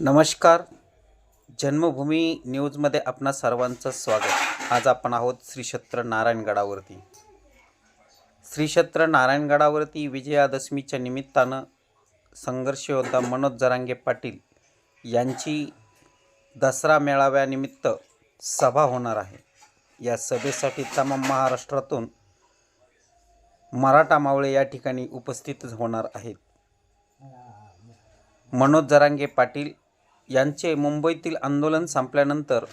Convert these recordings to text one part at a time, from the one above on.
नमस्कार. जन्मभूमी न्यूजमध्ये आपणा सर्वांचं स्वागत. आज आपण आहोत श्रीक्षेत्र नारायणगडावरती श्रीक्षेत्र नारायणगडावरती विजयादशमीच्या निमित्तानं संघर्षयोद्धा मनोज जरांगे पाटील यांची दसरा मेळाव्यानिमित्त सभा होणार आहे. या सभेसाठी तमाम महाराष्ट्रातून मराठा मावळे या ठिकाणी उपस्थित होणार आहेत. मनोज जरांगे पाटील यांचे मुंबईतील आंदोलन संपल्यानंतर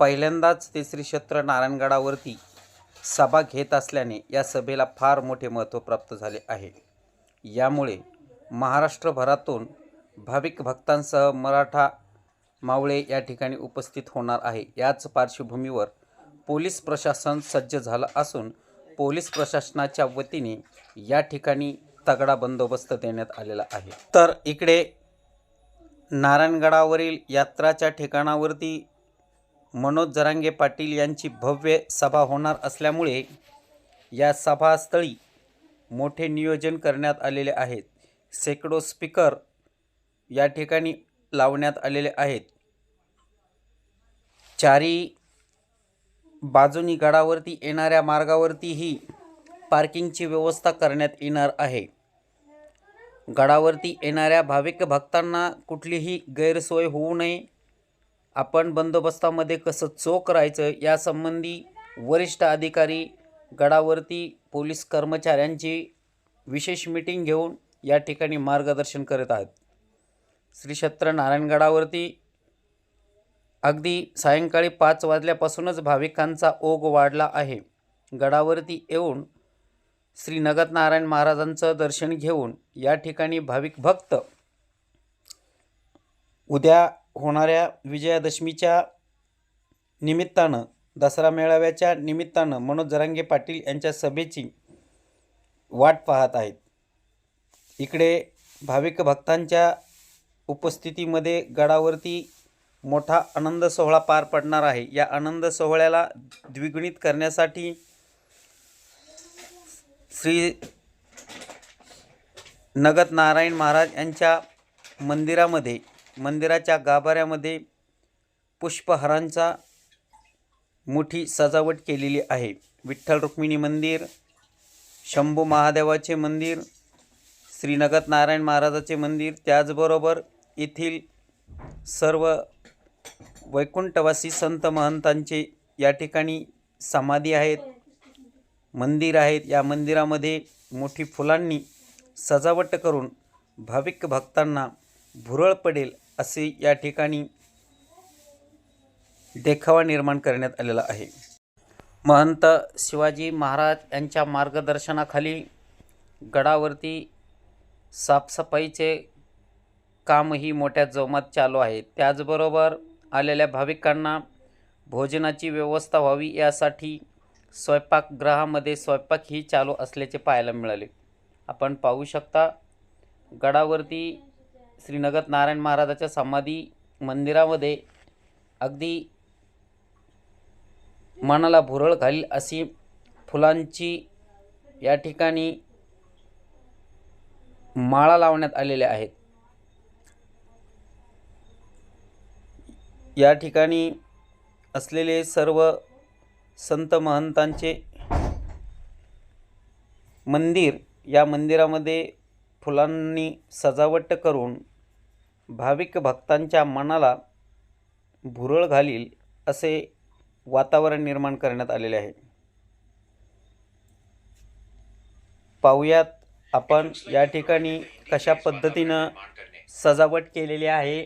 पहिल्यांदाच ते श्री क्षेत्र नारायणगडावरती सभा घेत असल्याने या सभेला फार मोठे महत्त्व प्राप्त झाले आहे. यामुळे महाराष्ट्रभरातून भाविक भक्तांसह मराठा मावळे या ठिकाणी उपस्थित होणार आहे. याच पार्श्वभूमीवर पोलीस प्रशासन सज्ज झालं असून पोलीस प्रशासनाच्या वतीने या ठिकाणी तगडा बंदोबस्त देण्यात आलेला आहे. तर इकडे नारायणगडावरील यात्राच्या ठिकाणावरती मनोज जरांगे पाटील यांची भव्य सभा होणार असल्यामुळे या सभास्थळी मोठे नियोजन करण्यात आलेले आहेत. शेकडो स्पीकर या ठिकाणी लावण्यात आलेले आहेत. चारी बाजूनी गडावरती येणाऱ्या मार्गावरतीही पार्किंगची व्यवस्था करण्यात येणार आहे. गडावरती येणाऱ्या भाविक भक्तांना कुठलीही गैरसोय होऊ नये. आपण बंदोबस्तामध्ये कसं चोख राहायचं यासंबंधी वरिष्ठ अधिकारी गडावरती पोलीस कर्मचाऱ्यांची विशेष मीटिंग घेऊन या ठिकाणी मार्गदर्शन करत आहेत. श्री क्षेत्र नारायणगडावरती अगदी सायंकाळी पाच वाजल्यापासूनच भाविकांचा ओघ वाढला आहे. गडावरती येऊन श्री नगतनारायण महाराजांचं दर्शन घेऊन या ठिकाणी भाविक भक्त उद्या होणाऱ्या विजयादशमीच्या निमित्तानं दसरा मेळाव्याच्या निमित्तानं मनोज जरांगे पाटील यांच्या सभेची वाट पाहत आहेत. इकडे भाविक भक्तांच्या उपस्थितीमध्ये गडावरती मोठा आनंद सोहळा पार पडणार आहे. या आनंद सोहळ्याला द्विगुणित करण्यासाठी श्री नगत नारायण महाराज यांच्या मंदिरामध्ये मंदिराच्या गाभाऱ्यामध्ये पुष्पहारांचा मोठी सजावट केलेली आहे. विठ्ठल रुक्मिणी मंदिर शंभू महादेवाचे मंदिर श्रीनगत नारायण महाराजाचे मंदिर त्याचबरोबर येथील सर्व वैकुंठवासी संत महंतांचे या ठिकाणी समाधी आहेत. मंदिर आहेत. या मंदिरामध्ये मोठी फुलांनी सजावट करून भाविक भक्तांना भुरळ पडेल असे या ठिकाणी देखावा निर्माण करण्यात आलेला आहे. महंत शिवाजी महाराज यांच्या मार्गदर्शनाखाली गडावरती साफसफाईचे कामही मोठ्या जोमात चालू आहे. त्याचबरोबर आलेल्या भाविकांना भोजनाची व्यवस्था व्हावी यासाठी स्वयंपाकगृहामध्ये स्वयंपाकही चालू असल्याचे पाहायला मिळाले. आपण पाहू शकता गडावरती श्रीनगर नारायण महाराजाच्या समाधी मंदिरामध्ये अगदी मनाला भुरळ घालील अशी फुलांची या ठिकाणी माळा लावण्यात आलेल्या आहेत. या ठिकाणी असलेले सर्व संत महंतांचे मंदिर या मंदिरामध्ये फुलांनी सजावट करून भाविक भक्तांच्या मनाला भुरळ घालील असे वातावरण निर्माण करण्यात आलेले आहे. पाहुयात आपण या ठिकाणी कशा पद्धतीनं सजावट केलेली आहे.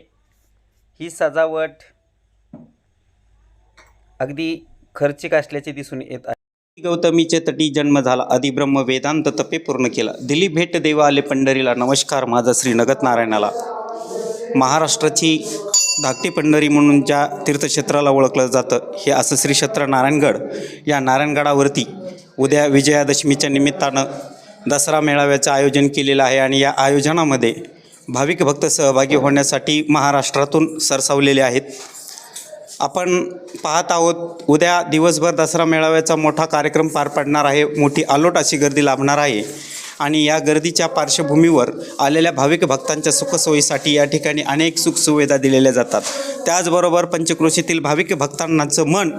ही सजावट अगदी खर्चिक असल्याचे दिसून येत आहे. गौतमीचे तटी जन्म झाला. अधिब्रह्म वेदांत तपे पूर्ण केला. दिली भेट देवा आले पंढरीला. नमस्कार माझा श्री नगत नारायणाला. महाराष्ट्राची धाकटी पंढरी म्हणून ज्या तीर्थक्षेत्राला ओळखलं जातं हे असं श्री क्षेत्र नारायणगड या नारायणगडावरती उद्या विजयादशमीच्या निमित्तानं दसरा मेळाव्याचं आयोजन केलेलं आहे आणि या आयोजनामध्ये भाविक भक्त सहभागी होण्यासाठी महाराष्ट्रातून सरसावलेले आहेत. आपण पाहत आहोत उद्या दिवसभर दसरा मेळाव्याचा मोठा कार्यक्रम पार पडणार आहे. मोठी आलोट अशी गर्दी लाभणार आहे. आणि या गर्दीच्या पार्श्वभूमीवर आलेल्या भाविक भक्तांच्या सुखसोयीसाठी या ठिकाणी अनेक सुखसुविधा दिलेल्या जातात. त्याचबरोबर पंचक्रोशीतील भाविक भक्तांनाचं मन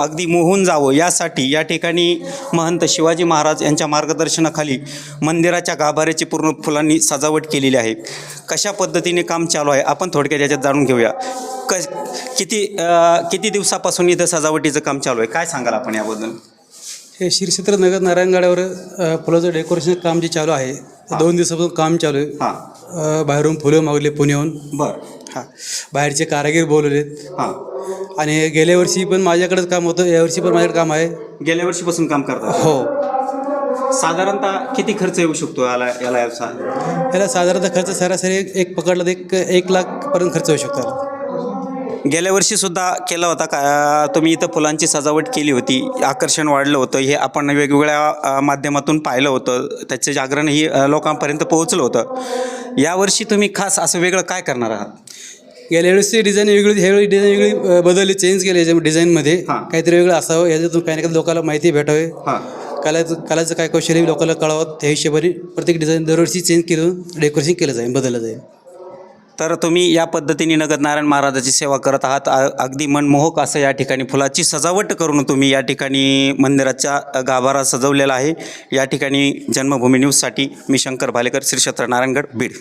अगदी मोहून जावं यासाठी या ठिकाणी महंत शिवाजी महाराज यांच्या मार्गदर्शनाखाली मंदिराच्या गाभाऱ्याची पूर्ण फुलांनी सजावट केलेली आहे. कशा पद्धतीने काम चालू आहे आपण थोडक्यात याच्यात जाणून घेऊया. क किती आ, किती दिवसापासून इथं सजावटीचं काम चालू आहे? काय सांगाल आपण याबद्दल? हे श्रीक्षेत्र नगर नारायणगाड्यावर अ, फुलाचं डेकोरेशन काम जे चालू आहे दोन दिवसापासून काम चालू आहे. हां. बाहेरून फुलं मागवले पुण्याहून. बरं. हां. बाहेरचे कारागीर बोलवलेत. हां. आणि गेल्या वर्षी पण माझ्याकडेच काम होतं यावर्षी पण माझ्याकडे काम आहे. गेल्या वर्षीपासून काम करतात हो. साधारणतः किती खर्च येऊ शकतो याला याला याचा? याला साधारणतः खर्च सरासरी एक- पकडला तर एक एक लाखपर्यंत खर्च होऊ शकतो. गेल्या वर्षी सुद्धा केला होता का? तुम्ही इथं फुलांची सजावट केली होती. आकर्षण वाढलं होतं. हे आपण वेगवेगळ्या माध्यमातून पाहिलं होतं. त्याचे जागरण ही लोकांपर्यंत पोहोचलं होतं. यावर्षी तुम्ही खास असं वेगळं काय करणार आहात? गेल्या वेळेसची डिझाईन वेगळी ह्यावेळी डिझाईन वेगळी बदलली चेंज केली याच्या डिझाईनमध्ये. काहीतरी वेगळं असावं. याच्यातून काही ना काही लोकांना माहिती भेटावे. कलाचं कलाचं काय कौशल्य लोकांना कळावं. त्या हिशोबाने प्रत्येक डिझाईन दरवर्षी चेंज केलं डेकोरेशन केलं जाईल बदललं जाईल. तर तुम्ही या पद्धतीने नगद नारायण महाराजाची सेवा करत आहात. अगदी मनमोहक असं या ठिकाणी फुलाची सजावट करून तुम्ही या ठिकाणी मंदिराच्या गाभारा सजवलेला आहे. या ठिकाणी जन्मभूमी न्यूजसाठी मी शंकर भालेकर श्री क्षेत्र नारायणगड बीड.